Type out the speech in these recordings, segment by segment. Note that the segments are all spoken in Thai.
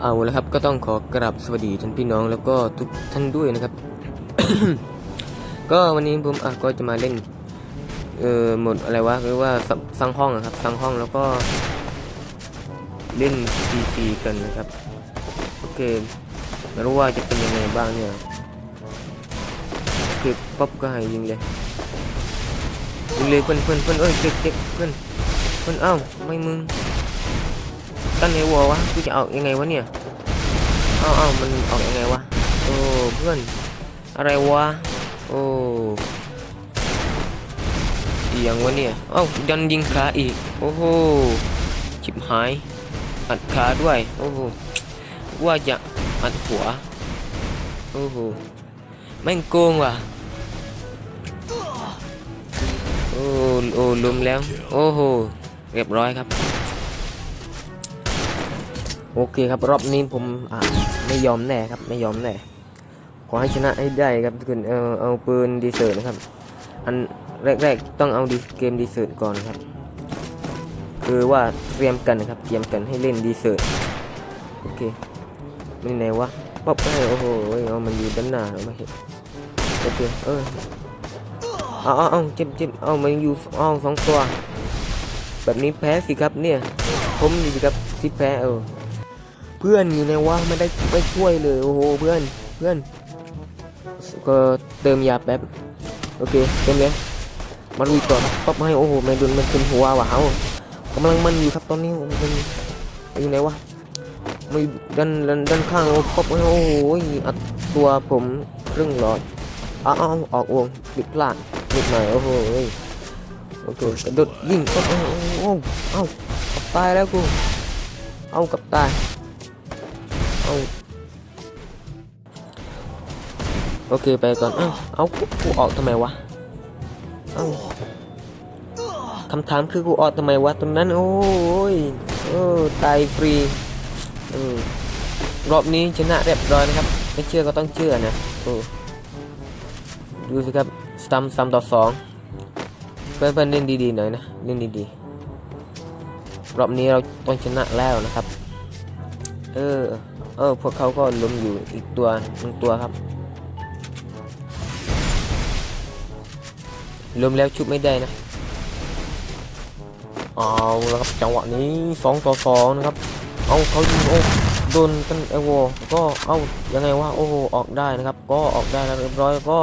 เอาละครับก็ต้องขอกราบสวัสดีท่านพี่น้องแล้วก็ทุกท่านด้วยนะครับ ก็วันนี้ผมอะก็จะมาเล่น เอ่อหมดอะไรวะเรียกว่าสร้างห้องอะครับสร้างห้องแล้วก็ เล่น CC กันนะครับโอเคไม่รู้ว่าจะเป็นยังไงบ้างเนี่ยคือป๊อปก็ห้ยิงเลยยิงเลยเพื่อนเพื่อนเพื่อนเอ้ยเจ็บเจ็บเพื่อนเพื่อนเอ้าไม่มึง ตั้งไงวะวะกูจะเอายังไงวะเนี่ยเอาเอามันออกยังไงวะโอ้เพื่อนอะไรวะโอ้เอียงวะเนี่ยเอ้ายันยิงขาอีกโอ้โหชิบหายอัดขาด้วยโอ้โหว่าจะอัดหัวโอ้โหแม่งโกงว่ะโอ้โอ้ลุมแล้ว โอ้โหเรียบร้อยครับ โอเคครับรอบนี้ผมอ่าไม่ยอมแน่ครับไม่ยอมแน่ขอให้ชนะให้ได้ครับทุกคนเอาเอาปืนดีเซอร์นะครับ อันแรกๆต้องเอาดีเกมดีเซอร์ก่อนครับ คือว่าเตรียมกันนะครับเตรียมกันให้เล่นดีเซอร์โอเคไม่ไหนวะป๊อปให้โอ้โหเอามันอยู่ด้านหน้าเราไม่เห็นโอเคเออเอาเอาเจ็บเจ็บเอามันอยู่เอาสองตัว แบบนี้แพ้สิครับเนี่ย ผมดีสิครับที่แพ้เออ พื่อนอยู่ในว่าไม่ได้ไม่ช่วยเลยโอ้โหเพื่อนเพื่อนก็เติมยาแป๊บโอเคเติมเลยมาลุยต่อป๊อปให้โอ้โหไม่โดนมันเป็นหัวว่ะเอากำลังมันอยู่ครับตอนนี้มันอยู่ไหนวะไม่ดันดันดันข้างโอ้ป๊อปให้โอ้โหอัดตัวผมครึ่งหลอดเอาอาเออกวงปิดพลาดนิดหน่อยโอ้โหโอเคกระโดดยิงป๊อปโอ้โหเอากับตายแล้วกูเอากับตาย เอา โอเคไปก่อน เอ้าเอากูกูออกทำไมวะ เอ้าคำถามคือกูออกทำไมวะตรงนั้น โอ้ยเออตายฟรี เออ รอบนี้ชนะเรียบร้อยนะครับ ไม่เชื่อก็ต้องเชื่อนะโอ้ดูสิครับซัมซัมต่อสองเพื่อนๆเล่นดีๆหน่อยนะ เล่นดีๆ รอบนี้เราต้องชนะแล้วนะครับ เออ เออพวกเขาก็ล้มอยู่อีกตัวหนึ่งตัวครับล้มแล้วชุบไม่ได้นะเอาแล้วครับจังหวะนี้สองต่อสองนะครับเอาเขายิงโอ้โดนกันไอโวก็เอายังไงวะโอ้ออกได้นะครับ ก็ออกได้แล้วเรียบร้อยก็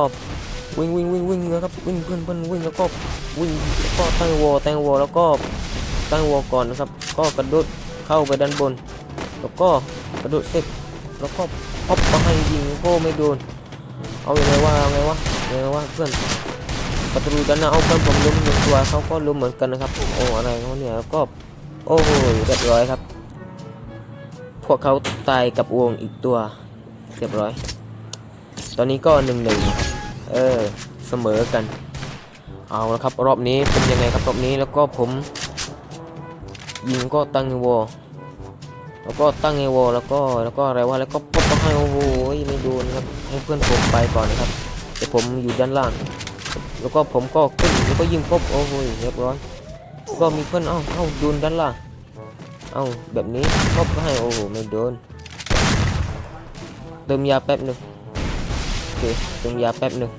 วิ่งวิ่งวิ่งวิ่งนะครับวิ่งเพื่อนเพื่อนวิ่งแล้วก็วิ่งแล้วก็ตั้งโวตั้งโวแล้วก็ตั้งโวก่อนนะครับ ก็กระโดดเข้าไปด้านบน แล้วก็ กระโดดเสร็จแล้วก็พับมาให้ยิงก็ไม่โดน เอาอย่างไงวะเอาไงวะยังไงวะเพื่อนประตูกันนะเอาเพื่อนผมล้มหนึ่งตัวเขาก็ล้มเหมือนกันนะครับโอ้อะไรเขาเนี่ยแล้วก็โอ้โหเรียบร้อยครับ พวกเขาตายกับวงอีกตัวเรียบร้อย ตอนนี้ก็หนึ่งหนึ่งเออเสมอกัน เอาละครับรอบนี้เป็นยังไงครับรอบนี้แล้วก็ผมยิงก็ตั้งวอ แล้วก็ตั้งไอวอลแล้วก็แล้วก็อะไรวะแล้วก็ป๊อปให้โอ้โหไม่โดนครับให้เพื่อนผมไปก่อนนะครับแต่ผมอยู่ด้านล่าง แล้วก็ผมก็ขึ้นแล้วก็ยิงป๊อปโอ้โหเรียบร้อยก็มีเพื่อนเอ้าเอ้าโดนด้านล่างเอ้าแบบนี้ป๊อปก็ให้โอ้โหไม่โดนเติมยาแป๊บหนึ่งโอเคเติมยาแป๊บหนึ่ง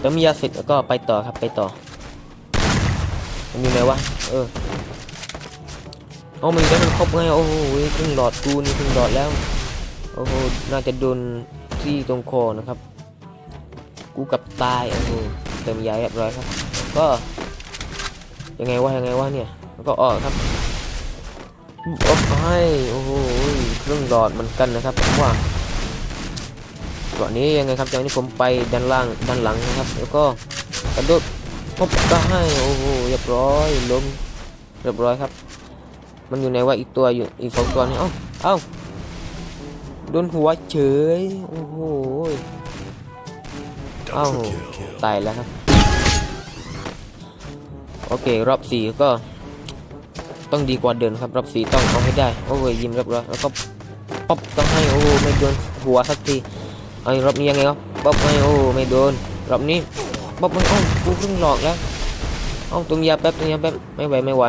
เติมยาเสร็จแล้วก็ไปต่อครับไปต่อมันอยู่ไหนวะเออ เอามันได้มันครบไงโอ้โหครึ่งหลอดกูนี่ครึ่งหลอดแล้วโอ้โหน่าจะโดนที่ตรงคอนะครับ กูกับตายโอ้โหเต็มยาเรียบร้อยครับ ก็ยังไงวะยังไงวะเนี่ยแล้วก็ออกครับออกให้โอ้โหครึ่องหลอดเหมือนกันนะครับผมว่าก่อนนี้ยังไงครับจากนี้ผมไปด้านล่างด้านหลังนะครับ แล้วก็กระโดดพบก็ให้โอ้โหเรียบร้อยล้มเรียบร้อยครับ มันอยู่ในว่าอีกตัวอยู่อีกสองตัวนี่เอ้าเอ้าโดนหัวเฉยโอ้โหเอ้าตายแล้วครับ โอเครอบสี่ก็ ต้องดีกว่าเดิมครับ รอบสี่ต้องเอาให้ได้ โอ้ยยิ้มเรียบร้อยแล้วก็ป๊อปต้องให้โอ้ไม่โดนหัวสักทีไอ้รอบนี้ยังไงครับป๊อปให้โอ้ไม่โดนรอบนี้ป๊อปให้โอ้กูเพิ่งหลอกแล้วเอ้าตรงยาแป๊บตรงยาแป๊บไม่ไหวไม่ไหว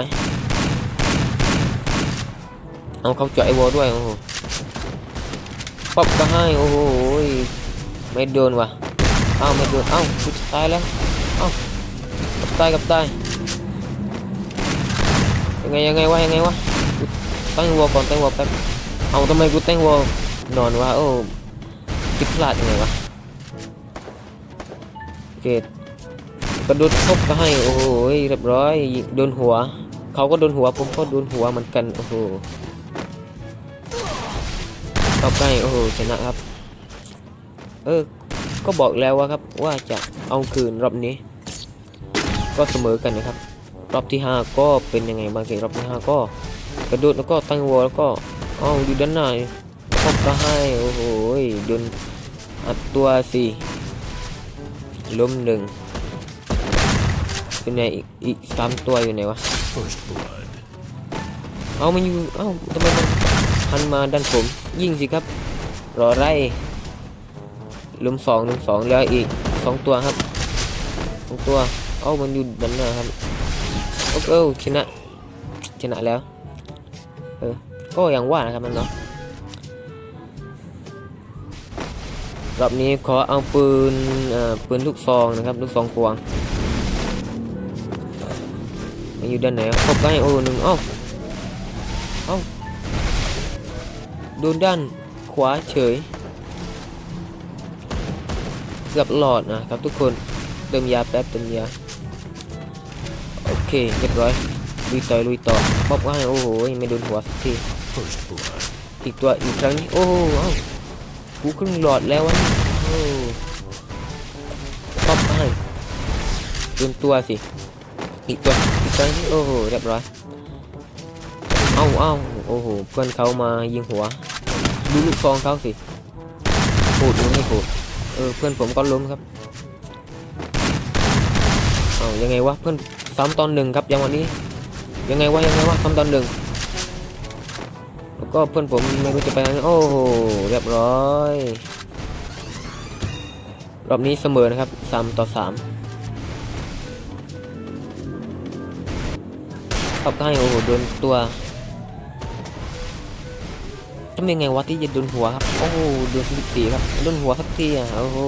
เอาเขาเจาะไอวอด้วยโอ้โหป๊อปก็ให้โอ้โหไม่โดนว่ะเอ้าไม่โดนเอ้ากูจะตายแล้วเอ้ากับตายกับตายยังไงยังไงวะยังไงวะตั้งวอก่อนตั้งวอแป๊บเอาทำไมกูตั้งวอนอนวะโอ้ผิดพลาดยังไงวะโอเคกระโดดชกก็ให้โอ้โหเรียบร้อยโดนหัว เขาก็โดนหัวผมก็โดนหัวเหมือนกันโอ้โห ต่อไปโอ้โหชนะครับ เออ ก็บอกแล้วว่าครับว่าจะเอาคืนรอบนี้ ก็เสมอกันนะครับ รอบที่ห้าก็เป็นยังไงบางเกรอบที่ห้าก็กระโดดแล้วก็ตั้งวอลแล้วก็เอาอยู่ด้านหน้าพบก็ให้โอ้โหโดนอัดตัวสี่ล้มหนึ่งอยู่ไหนอีกสามตัวอยู่ไหนวะเอามันอยู่เอ้าทำไมมัน หันมาด้านผม ยิงสิครับ รอไรลุมสองลุมสองแล้วอีกสองตัวครับสองตัว เอ้ามันอยู่ด้านหน้าครับ โอ้โหชนะ ชนะแล้ว เออ ก็อย่างว่านะครับมันเนาะ รอบนี้ขอเอาปืนเอ่อปืนลูกซองนะครับ ลูกซองควงมันอยู่ด้านไหนอะครบได้โอ้หนึ่งเอ้าเอ้า โดนด้านขวาเฉย เกือบหลอดนะครับทุกคนเติมยาแป๊บเติมยา โอเคเรียบร้อยลุยต่อลุยต่อป๊อปก็ให้โอ้โหไม่โดนหัวสักทีอีกตัวอีกครั้งนี้โอ้โหเอ้ากูครึ่งหลอดแล้ววะนี่โอ้ป๊อปให้โดนตัวสิอีกตัวอีกครั้งนี้โอ้โหเรียบร้อย อ้าเอ้าโอ้โหเพื่อนเขามายิงหัว ดูลูกซองเขาสิโหดหรือไม่โหดเออเพื่อนผมก็ล้มครับเอายังไงวะเพื่อนซ้ำตอนหนึ่งครับยังวันนี้ ยังไงวะยังไงวะซ้ำตอนหนึ่งแล้วก็เพื่อนผมไม่รู้จะไปไหนโอ้โหเรียบร้อยรอบนี้เสมอนะครับสามต่อสามขับให้โอ้โหโดนตัวำยังไงวะที่จะโดนหัวครับ โอ้โหโดนสิบสี่ครับโดนหัวสักทีอะโอ้โห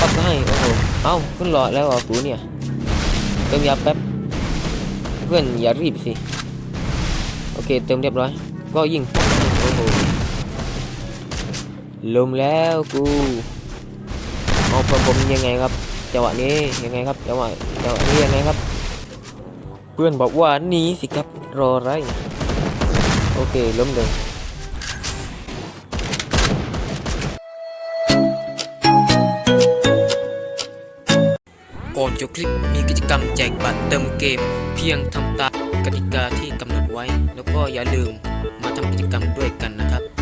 ปั๊บให้โอ้โหเอ้าขึ้นหลอดแล้วเหรอะกูเนี่ยเติมยาแป๊บเพื่อนอย่ารีบสิโอเคเติมเรียบร้อย ก็ยิงโอ้โหลมแล้วกูเอาเพื่อนผมยังไงครับจังหวะนี้ยังไงครับจังหวะจังหวะนี้ยังไงครับเพื่อนบอกว่าหนีสิครับรออะไรโอเคล้มเลย ก่อนจบคลิปมีกิจกรรมแจกบัตรเติมเกม เพียงทำตามกติกาที่กำหนดไว้ แล้วก็อย่าลืมมาทำกิจกรรมด้วยกันนะครับ